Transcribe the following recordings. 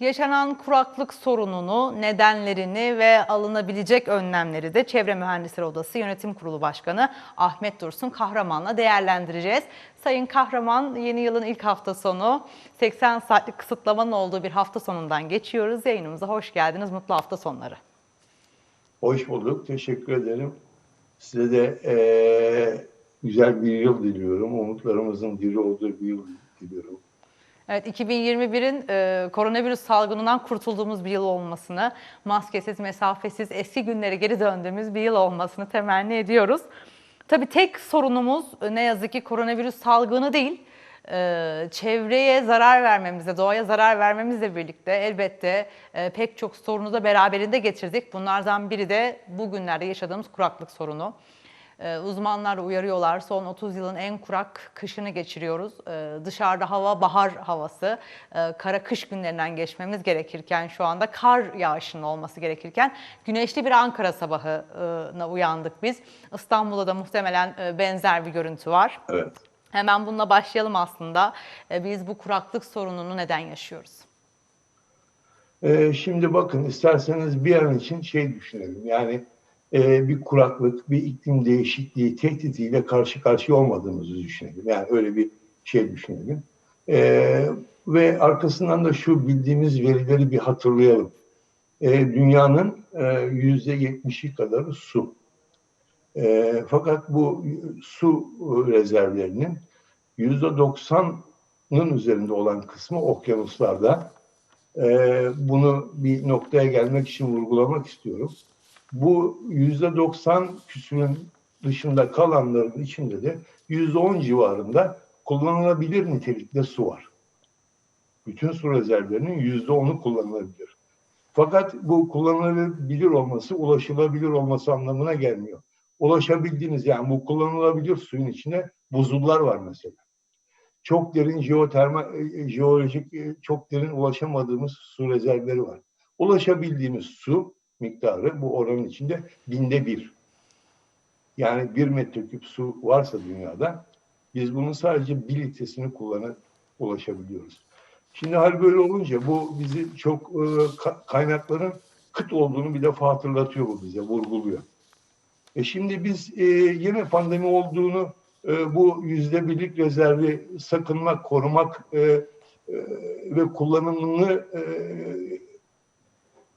Yaşanan kuraklık sorununu, nedenlerini ve alınabilecek önlemleri de Çevre Mühendisleri Odası Yönetim Kurulu Başkanı Ahmet Dursun Kahraman'la değerlendireceğiz. Sayın Kahraman, yeni yılın ilk hafta sonu 80 saatlik kısıtlamanın olduğu bir hafta sonundan geçiyoruz. Yayınımıza hoş geldiniz. Mutlu hafta sonları. Hoş bulduk. Teşekkür ederim. Size de eee, güzel bir yıl diliyorum. Umutlarımızın diri olduğu bir yıl diliyorum. Evet 2021'in e, koronavirüs salgınından kurtulduğumuz bir yıl olmasını, maskesiz, mesafesiz, eski günlere geri döndüğümüz bir yıl olmasını temenni ediyoruz. Tabii tek sorunumuz e, ne yazık ki koronavirüs salgını değil, e, çevreye zarar vermemizle, doğaya zarar vermemizle birlikte elbette e, pek çok sorunu da beraberinde getirdik. Bunlardan biri de bugünlerde yaşadığımız kuraklık sorunu. Ee, Uzmanlar uyarıyorlar. Son 30 yılın en kurak kışını geçiriyoruz. Ee, Dışarıda hava bahar havası. Ee, Kara kış günlerinden geçmemiz gerekirken şu anda kar yağışının olması gerekirken güneşli bir Ankara sabahına uyandık biz. İstanbul'da da muhtemelen e, benzer bir görüntü var. Evet. Hemen bununla başlayalım aslında. Ee, Biz bu kuraklık sorununu neden yaşıyoruz? Eee, şimdi bakın isterseniz bir an için şey düşünelim. Yani eee, bir kuraklık, bir iklim değişikliği tehditiyle karşı karşıya olmadığımızı düşünelim. Yani öyle bir şey düşünelim. Eee, ve arkasından da şu bildiğimiz verileri bir hatırlayalım. Eee, dünyanın yüzde yetmişi kadarı su. Fakat bu su rezervlerinin yüzde doksanın üzerinde olan kısmı okyanuslarda. Bunu bir noktaya gelmek için vurgulamak istiyorum. Bu yüzde doksan küsürün dışında kalanların içinde de yüzde on civarında kullanılabilir nitelikte su var. Bütün su rezervlerinin yüzde onu kullanılabilir. Fakat bu kullanılabilir olması, ulaşılabilir olması anlamına gelmiyor. Ulaşabildiğiniz yani bu kullanılabilir suyun içinde buzullar var mesela. Çok derin jeotermal, e, jeolojik, e, çok derin ulaşamadığımız su rezervleri var. Ulaşabildiğimiz su miktarı bu oranın içinde binde bir. Yani bir metreküp su varsa dünyada biz bunun sadece bir litresini kullanıp ulaşabiliyoruz. Şimdi hal böyle olunca bu bizi çok e, ka- kaynakların kıt olduğunu bir defa hatırlatıyor bu bize, vurguluyor. E şimdi biz e, yine pandemi olduğunu e, bu yüzde birlik rezervi sakınmak, korumak e, e, ve kullanımını e,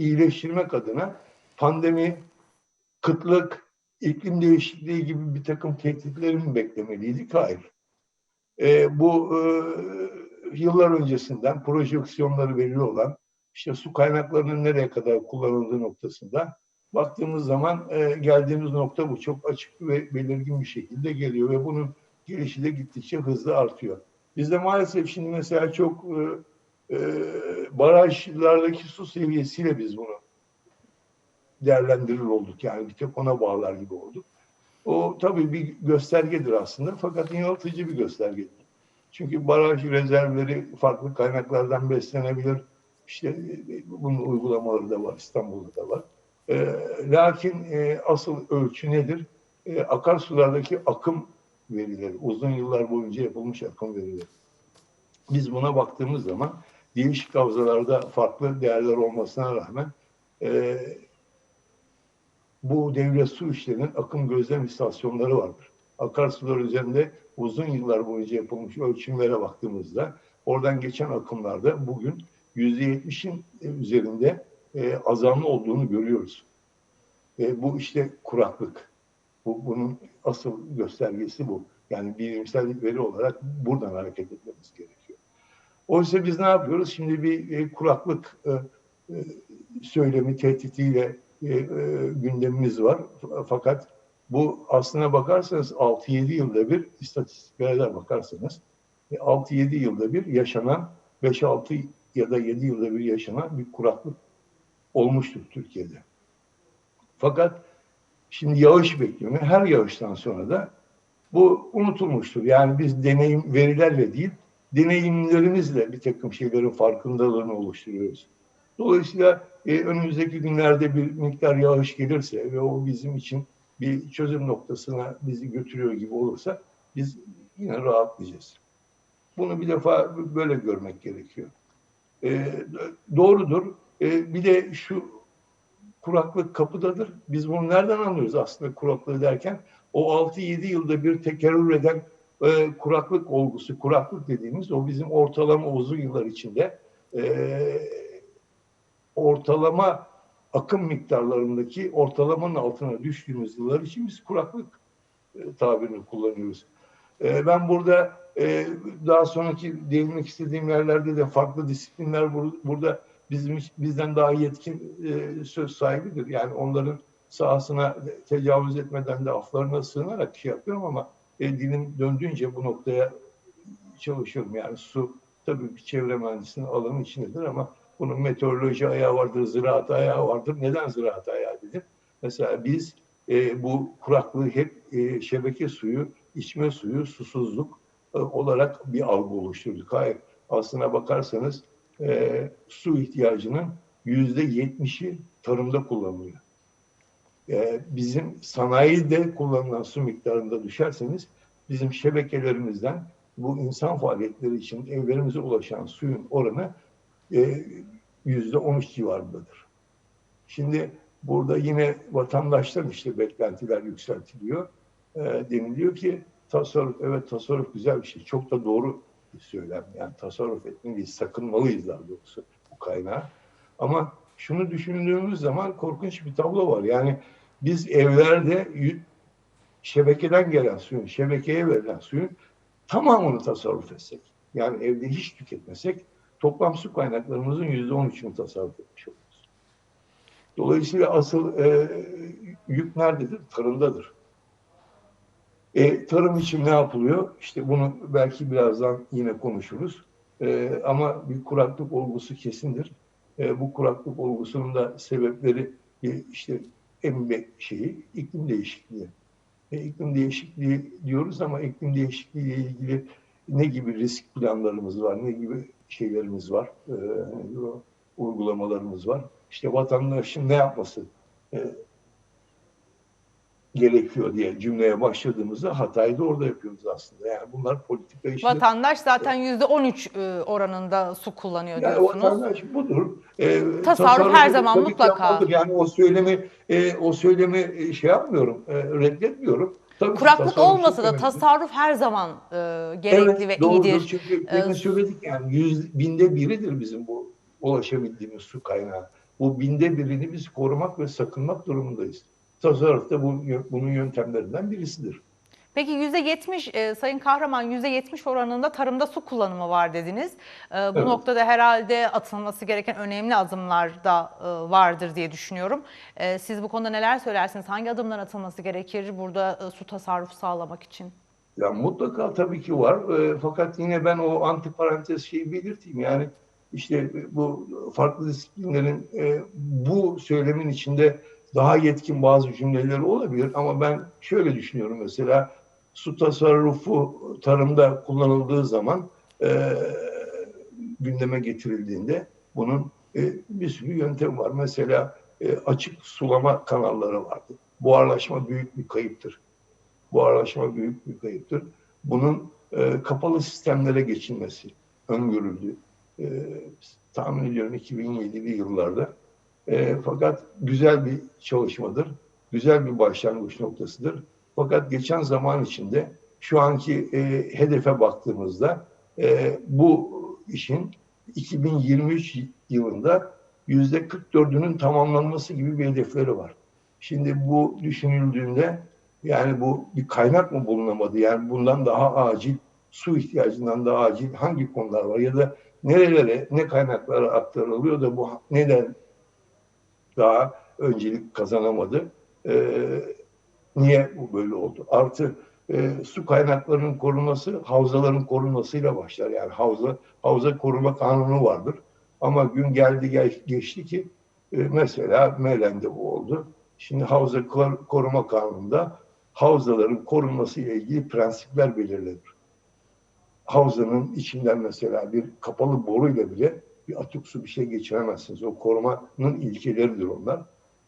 iyileştirmek adına pandemi, kıtlık, iklim değişikliği gibi bir takım tehditleri mi beklemeliydik? Hayır. E, bu e, yıllar öncesinden projeksiyonları belli olan işte su kaynaklarının nereye kadar kullanıldığı noktasında baktığımız zaman e, geldiğimiz nokta bu. Çok açık ve belirgin bir şekilde geliyor ve bunun gelişi de gittikçe hızlı artıyor. Bizde maalesef şimdi mesela çok e, e, barajlardaki su seviyesiyle biz bunu değerlendirir olduk. Yani bir tek ona bağlar gibi olduk. O tabii bir göstergedir aslında fakat yanıltıcı bir göstergedir. Çünkü baraj rezervleri farklı kaynaklardan beslenebilir. İşte e, bunun uygulamaları da var, İstanbul'da da var. E, lakin e, asıl ölçü nedir? E, akarsulardaki akım verileri, uzun yıllar boyunca yapılmış akım verileri. Biz buna baktığımız zaman değişik havzalarda farklı değerler olmasına rağmen e, bu devlet su işlerinin akım gözlem istasyonları vardır. Akarsular üzerinde uzun yıllar boyunca yapılmış ölçümlere baktığımızda oradan geçen akımlarda bugün %70'in üzerinde e, azalma olduğunu görüyoruz. E, bu işte kuraklık. Bu, bunun asıl göstergesi bu. Yani bilimsel veri olarak buradan hareket etmemiz gerekiyor. Oysa biz ne yapıyoruz? Şimdi bir e, kuraklık e, e, söylemi tehditiyle e, e, gündemimiz var. Fakat bu aslına bakarsanız 6-7 yılda bir istatistiklere bakarsanız 6-7 yılda bir yaşanan 5-6 ya da 7 yılda bir yaşanan bir kuraklık olmuştur Türkiye'de. Fakat şimdi yağış bekleniyor. Her yağıştan sonra da bu unutulmuştur. Yani biz deneyim verilerle değil, deneyimlerimizle bir takım şeylerin farkındalığını oluşturuyoruz. Dolayısıyla e, önümüzdeki günlerde bir miktar yağış gelirse ve o bizim için bir çözüm noktasına bizi götürüyor gibi olursa biz yine rahatlayacağız. Bunu bir defa böyle görmek gerekiyor. E, doğrudur. E, bir de şu kuraklık kapıdadır. Biz bunu nereden anlıyoruz aslında kuraklığı derken? O 6-7 yılda bir tekerrür eden e, kuraklık olgusu, kuraklık dediğimiz o bizim ortalama uzun yıllar içinde e, ortalama akım miktarlarındaki ortalamanın altına düştüğümüz yıllar için biz kuraklık e, tabirini kullanıyoruz. E, ben burada e, daha sonraki değinmek istediğim yerlerde de farklı disiplinler bur- burada bizim bizden daha yetkin e, söz sahibidir. Yani onların sahasına tecavüz etmeden de aflarına sığınarak şey yapıyorum ama e, dilim döndüğünce bu noktaya çalışıyorum. Yani su tabii bir çevre mühendisliğinin alanı içindedir ama bunun meteoroloji ayağı vardır, ziraat ayağı vardır. Neden ziraat ayağı dedim? Mesela biz e, bu kuraklığı hep e, şebeke suyu, içme suyu, susuzluk e, olarak bir algı oluşturduk. Hayır, aslına bakarsanız e, su ihtiyacının yüzde yetmişi tarımda kullanılıyor. E, bizim sanayide kullanılan su miktarında düşerseniz bizim şebekelerimizden bu insan faaliyetleri için evlerimize ulaşan suyun oranı e, yüzde on üç civarındadır. Şimdi burada yine vatandaşlar işte beklentiler yükseltiliyor. E, deniliyor ki tasarruf, evet tasarruf güzel bir şey. Çok da doğru bir söylem. Yani tasarruf etmeliyiz, sakınmalıyız daha doğrusu bu kaynağı. Ama şunu düşündüğümüz zaman korkunç bir tablo var. Yani biz evlerde şebekeden gelen suyun, şebekeye verilen suyun tamamını tasarruf etsek, yani evde hiç tüketmesek toplam su kaynaklarımızın yüzde on üçünü tasarruf etmiş oluruz. Dolayısıyla asıl e, yük nerededir? Tarımdadır. E, tarım için ne yapılıyor? İşte bunu belki birazdan yine konuşuruz. E, ama bir kuraklık olgusu kesindir. E, bu kuraklık olgusunun da sebepleri e, işte bir şeyi iklim değişikliği. E, iklim değişikliği diyoruz ama iklim değişikliği ile ilgili ne gibi risk planlarımız var, ne gibi şeylerimiz var, e, uygulamalarımız var. İşte vatandaşın ne yapması e, gerekiyor diye cümleye başladığımızda hatayı da orada yapıyoruz aslında. Yani bunlar politika işi. Vatandaş zaten %13 e, oranında su kullanıyor Yani diyorsunuz. vatandaş budur. Ee, Tasarruf her zaman mutlaka. Yani o söylemi e, o söylemi e, şey yapmıyorum, e, reddetmiyorum. Tabii Kuraklık olmasa da tasarruf her zaman e, gerekli evet, ve doğrudur. iyidir. Çünkü Ee, söyledik yani yüz, binde biridir bizim bu ulaşabildiğimiz su kaynağı. Bu binde birini biz korumak ve sakınmak durumundayız. Tasarruf da bu, bunun yöntemlerinden birisidir. Peki %70 e, Sayın Kahraman %70 oranında tarımda su kullanımı var dediniz. E, bu Evet. noktada herhalde atılması gereken önemli adımlar da e, vardır diye düşünüyorum. E, siz bu konuda neler söylersiniz? Hangi adımlar atılması gerekir burada e, su tasarrufu sağlamak için? Ya mutlaka tabii ki var. E, fakat yine ben o antiparantez şeyi belirteyim. Yani işte bu farklı disiplinlerin e, bu söylemin içinde daha yetkin bazı cümleleri olabilir ama ben şöyle düşünüyorum mesela su tasarrufu tarımda kullanıldığı zaman e, gündeme getirildiğinde bunun e, bir sürü yöntem var. Mesela e, açık sulama kanalları vardı. Buharlaşma büyük bir kayıptır. Buharlaşma büyük bir kayıptır. Bunun e, kapalı sistemlere geçilmesi öngörüldü. E, tahmin ediyorum 2007'li yıllarda. E, fakat güzel bir çalışmadır. Güzel bir başlangıç noktasıdır. Fakat geçen zaman içinde şu anki e, hedefe baktığımızda e, bu işin 2023 yılında yüzde 44'ünün tamamlanması gibi bir hedefleri var. Şimdi bu düşünüldüğünde yani bu bir kaynak mı bulunamadı? Yani bundan daha acil, su ihtiyacından daha acil hangi konular var? Ya da nerelere, ne kaynaklara aktarılıyor da bu neden daha öncelik kazanamadı? Ee, niye bu böyle oldu? Artı e, su kaynaklarının korunması havzaların korunmasıyla başlar. Yani havza havza koruma kanunu vardır. Ama gün geldi geç- geçti ki e, mesela Melen'de bu oldu. Şimdi havza Kor- koruma kanununda havzaların korunması ile ilgili prensipler belirlenir. Havzanın içinden mesela bir kapalı boruyla bile bir atık su bir şey geçiremezsiniz. O korumanın ilkeleridir onlar.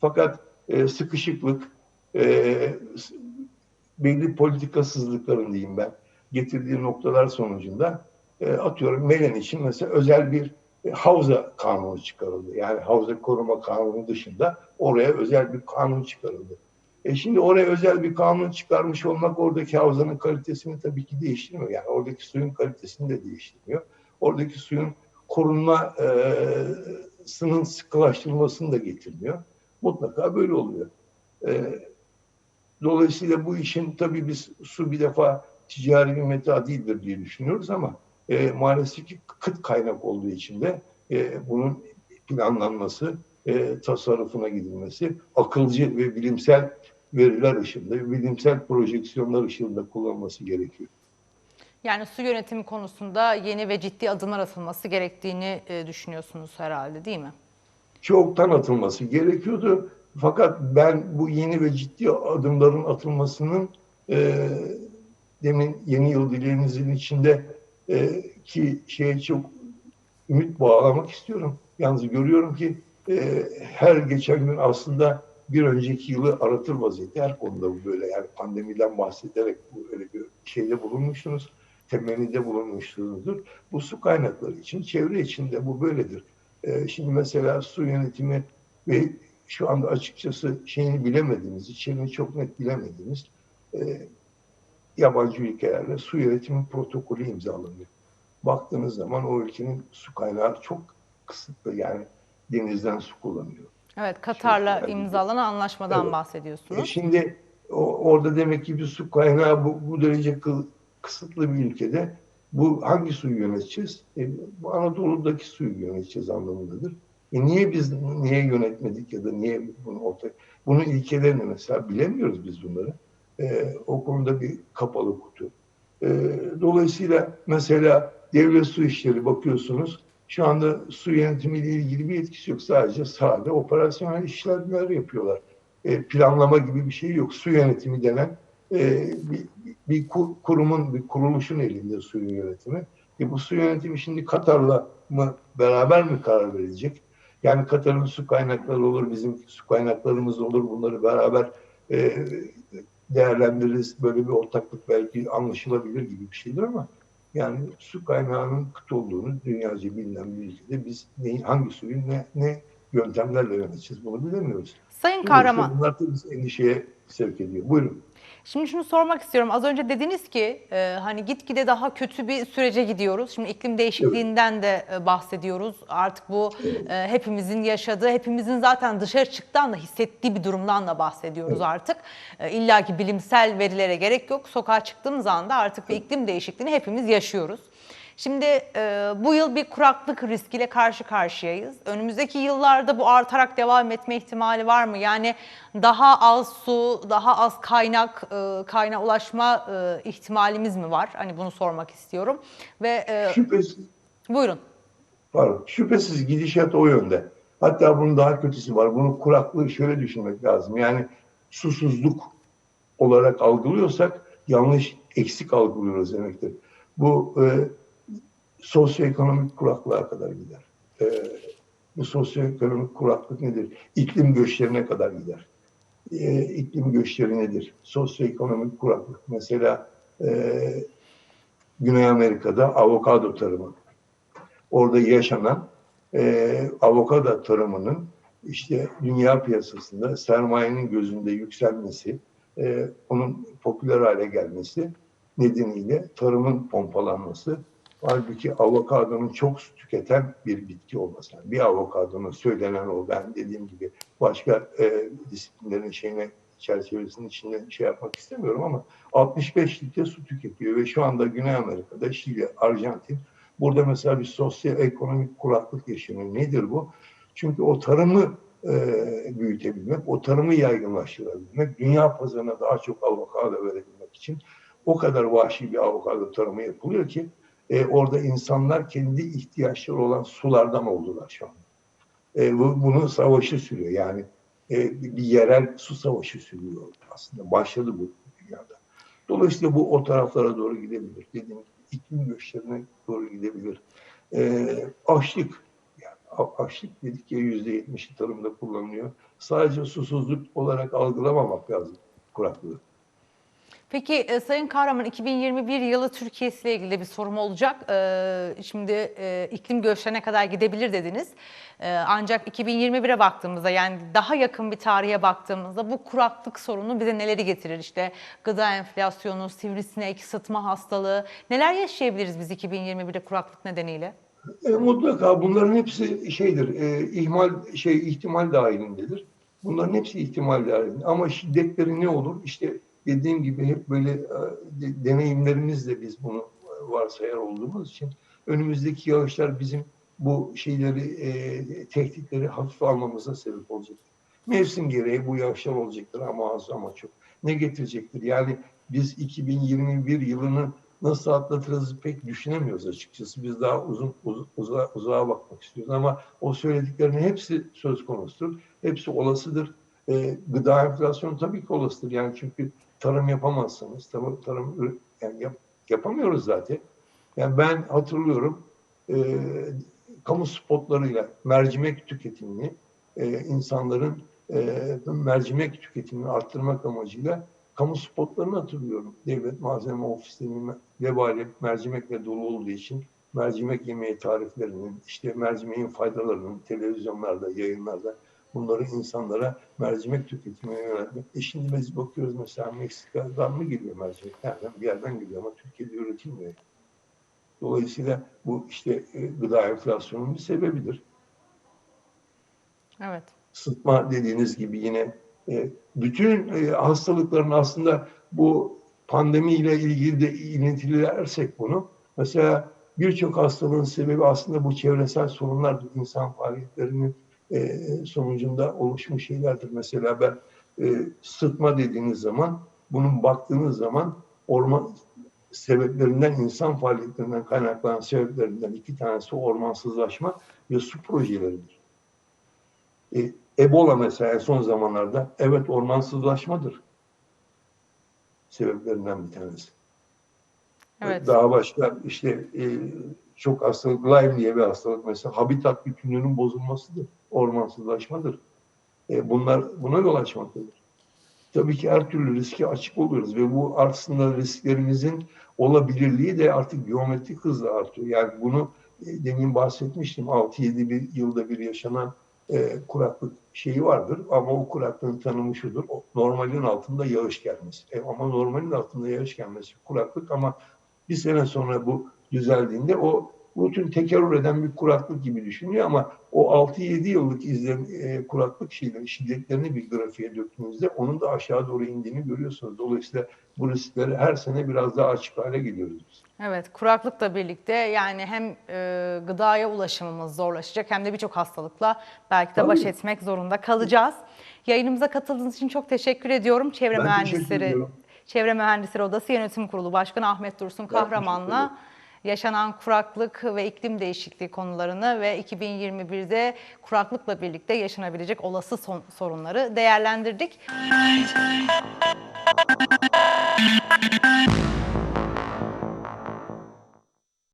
Fakat e, sıkışıklık, e, s- belli politikasızlıkların diyeyim ben getirdiği noktalar sonucunda e, atıyorum Melen için mesela özel bir e, havza kanunu çıkarıldı. Yani havza koruma kanunu dışında oraya özel bir kanun çıkarıldı. E şimdi oraya özel bir kanun çıkarmış olmak oradaki havzanın kalitesini tabii ki değiştirmiyor. Yani oradaki suyun kalitesini de değiştirmiyor. Oradaki suyun korunma e, sıkılaştırılmasını da getirmiyor. Mutlaka böyle oluyor. E, dolayısıyla bu işin tabii biz su bir defa ticari bir meta değildir diye düşünüyoruz ama e, maalesef ki kıt kaynak olduğu için de e, bunun planlanması, e, tasarrufuna gidilmesi, akılcı ve bilimsel veriler ışığında, bilimsel projeksiyonlar ışığında kullanılması gerekiyor. Yani su yönetimi konusunda yeni ve ciddi adımlar atılması gerektiğini e, düşünüyorsunuz herhalde değil mi? çoktan atılması gerekiyordu. Fakat ben bu yeni ve ciddi adımların atılmasının e, demin yeni yıl dileğinizin içinde e, ki şeye çok ümit bağlamak istiyorum. Yalnız görüyorum ki e, her geçen gün aslında bir önceki yılı aratır vaziyette her konuda bu böyle yani pandemiden bahsederek bu öyle bir şeyde bulunmuşsunuz. Temennide bulunmuşsunuzdur. Bu su kaynakları için, çevre için de bu böyledir. Ee, şimdi mesela su yönetimi ve şu anda açıkçası şeyini bilemediğimiz, içeriğini çok net bilemediğimiz e, yabancı ülkelerle su yönetimi protokolü imzalanıyor. Baktığınız zaman o ülkenin su kaynağı çok kısıtlı yani denizden su kullanıyor. Evet, Katar'la Şey, imzalanan anlaşmadan Evet. E bahsediyorsunuz. şimdi o, orada demek ki bir su kaynağı bu, bu derece kı- kısıtlı bir ülkede bu hangi suyu yöneteceğiz? E, bu Anadolu'daki suyu yöneteceğiz anlamındadır. E niye biz niye yönetmedik ya da niye bunu ortaya bunun ilkelerini mesela bilemiyoruz biz bunları. E, o konuda bir kapalı kutu. E, dolayısıyla mesela devlet su işleri bakıyorsunuz şu anda su yönetimiyle ilgili bir etkisi yok. Sadece sahada operasyonel işlemler yapıyorlar e, planlama gibi bir şey yok. Su yönetimi denen e, bir, bir ku- kurumun, bir kuruluşun elinde suyun yönetimi. E, bu su yönetimi şimdi Katar'la mı beraber mi karar verilecek? Yani Katar'ın su kaynakları olur, bizim su kaynaklarımız olur. Bunları beraber e, değerlendiririz. Böyle bir ortaklık belki anlaşılabilir gibi bir şeydir ama yani su kaynağının kıt olduğunu dünyaca bilinen bir ülkede biz neyi, hangi suyu ne, ne yöntemlerle yöneteceğiz bunu bilemiyoruz. Sayın Kahraman, Bunlar tabii bizi endişeye sevk ediyor. Buyurun. Şimdi şunu sormak istiyorum. Az önce dediniz ki e, hani gitgide daha kötü bir sürece gidiyoruz. Şimdi iklim değişikliğinden de e, bahsediyoruz. Artık bu e, hepimizin yaşadığı, hepimizin zaten dışarı çıktıktan da hissettiği bir durumdan da bahsediyoruz artık. E, İlla ki bilimsel verilere gerek yok. Sokağa çıktığımız anda artık bir iklim değişikliğini hepimiz yaşıyoruz. Şimdi e, bu yıl bir kuraklık riskiyle karşı karşıyayız. Önümüzdeki yıllarda bu artarak devam etme ihtimali var mı? Yani daha az su, daha az kaynak, e, kaynağa ulaşma e, ihtimalimiz mi var? Hani bunu sormak istiyorum. Ve e, Şüphesiz, buyurun. pardon, şüphesiz gidişat o yönde. Hatta bunun daha kötüsü var. Bunu kuraklığı şöyle düşünmek lazım. Yani susuzluk olarak algılıyorsak yanlış, eksik algılıyoruz demektir. Bu e, sosyoekonomik kuraklığa kadar gider. E, bu sosyoekonomik kuraklık nedir? İklim göçlerine kadar gider. E, iklim göçleri nedir? Sosyoekonomik kuraklık. Mesela e, Güney Amerika'da avokado tarımı. Orada yaşanan e, avokado tarımının işte dünya piyasasında sermayenin gözünde yükselmesi, e, onun popüler hale gelmesi nedeniyle tarımın pompalanması, halbuki avokadonun çok su tüketen bir bitki olması. Yani bir avokadonun söylenen o ben dediğim gibi başka e, disiplinlerin şeyine çerçevesinin içinde şey yapmak istemiyorum ama 65 litre su tüketiyor ve şu anda Güney Amerika'da Şili, Arjantin burada mesela bir sosyoekonomik kuraklık yaşanıyor. Nedir bu? Çünkü o tarımı e, büyütebilmek, o tarımı yaygınlaştırabilmek, dünya pazarına daha çok avokado verebilmek için o kadar vahşi bir avokado tarımı yapılıyor ki e, orada insanlar kendi ihtiyaçları olan sulardan oldular şu an. E, bu, bunun savaşı sürüyor. Yani e, bir yerel su savaşı sürüyor aslında. Başladı bu dünyada. Dolayısıyla bu o taraflara doğru gidebilir. Dediğim iklim göçlerine doğru gidebilir. E, açlık, açlık dedik ya yüzde yetmişi tarımda kullanılıyor. Sadece susuzluk olarak algılamamak lazım. kuraklığı. Peki e, Sayın Kahraman 2021 yılı Türkiye'si ile ilgili bir sorum olacak. E, şimdi e, iklim göçlerine kadar gidebilir dediniz. E, ancak 2021'e baktığımızda yani daha yakın bir tarihe baktığımızda bu kuraklık sorunu bize neleri getirir? İşte gıda enflasyonu, sivrisinek, sıtma hastalığı neler yaşayabiliriz biz 2021'de kuraklık nedeniyle? E, mutlaka bunların hepsi şeydir, e, ihmal şey ihtimal dahilindedir. Bunların hepsi ihtimal dahilinde. Ama şiddetleri ne olur? İşte dediğim gibi hep böyle e, de- deneyimlerimizle biz bunu e, varsayar olduğumuz için önümüzdeki yağışlar bizim bu şeyleri, e, tehditleri hafif almamıza sebep olacaktır. Mevsim gereği bu yağışlar olacaktır ama az ama çok. Ne getirecektir? Yani biz 2021 yılını nasıl atlatırız pek düşünemiyoruz açıkçası. Biz daha uzun uz, uzağa, uzağa bakmak istiyoruz ama o söylediklerinin hepsi söz konusudur. Hepsi olasıdır. Ee, gıda enflasyonu tabii ki olasıdır. Yani çünkü tarım yapamazsanız, tarım, tarım yani yap- yapamıyoruz zaten. Yani ben hatırlıyorum e, kamu spotlarıyla mercimek tüketimini e, insanların e, mercimek tüketimini arttırmak amacıyla kamu spotlarını hatırlıyorum. Devlet malzeme ofislerinin vebali mercimekle dolu olduğu için mercimek yemeği tariflerinin, işte mercimeğin faydalarının televizyonlarda, yayınlarda bunları insanlara mercimek tüketimine yöneltmek. E şimdi biz bakıyoruz mesela Meksika'dan mı geliyor mercimek? Nereden? Bir yerden geliyor ama Türkiye'de üretilmiyor. Dolayısıyla bu işte e, gıda enflasyonunun bir sebebidir Evet. sıtma dediğiniz gibi yine e, bütün e, hastalıkların aslında bu pandemiyle ilgili de ilintililersek bunu mesela birçok hastalığın sebebi aslında bu çevresel sorunlardır. İnsan faaliyetlerinin e, sonucunda oluşmuş şeylerdir. Mesela ben e, sıtma dediğiniz zaman bunun baktığınız zaman orman sebeplerinden, insan faaliyetlerinden kaynaklanan sebeplerinden iki tanesi ormansızlaşma ve su projeleridir. E, Ebola mesela son zamanlarda evet ormansızlaşmadır sebeplerinden bir tanesi. Evet. Daha başka işte e, çok hastalık, Lyme diye bir hastalık mesela habitat bütünlüğünün bozulmasıdır, ormansızlaşmadır. E, bunlar buna yol açmaktadır. Tabii ki her türlü riske açık oluyoruz ve bu aslında risklerimizin olabilirliği de artık geometrik hızla artıyor. Yani bunu e, demin bahsetmiştim 6-7 bir yılda bir yaşanan e, kuraklık şeyi vardır ama o kuraklığın tanımı şudur. O, normalin altında yağış gelmesi. E, ama normalin altında yağış gelmesi kuraklık ama bir sene sonra bu düzeldiğinde o rutin tekerrür eden bir kuraklık gibi düşünüyor ama o 6-7 yıllık izlen, e, kuraklık şeyleri, şiddetlerini bir grafiğe döktüğünüzde onun da aşağı doğru indiğini görüyorsunuz. Dolayısıyla bu riskleri her sene biraz daha açık hale geliyoruz biz. Evet, kuraklıkla birlikte yani hem e, gıdaya ulaşımımız zorlaşacak hem de birçok hastalıkla belki de Tabii. baş etmek zorunda kalacağız. Yayınımıza katıldığınız için çok teşekkür ediyorum. Çevre Ben Mühendisleri. Çevre Mühendisleri Odası Yönetim Kurulu Başkanı Ahmet Dursun Kahraman'la. Yaşanan kuraklık ve iklim değişikliği konularını ve 2021'de kuraklıkla birlikte yaşanabilecek olası son- sorunları değerlendirdik.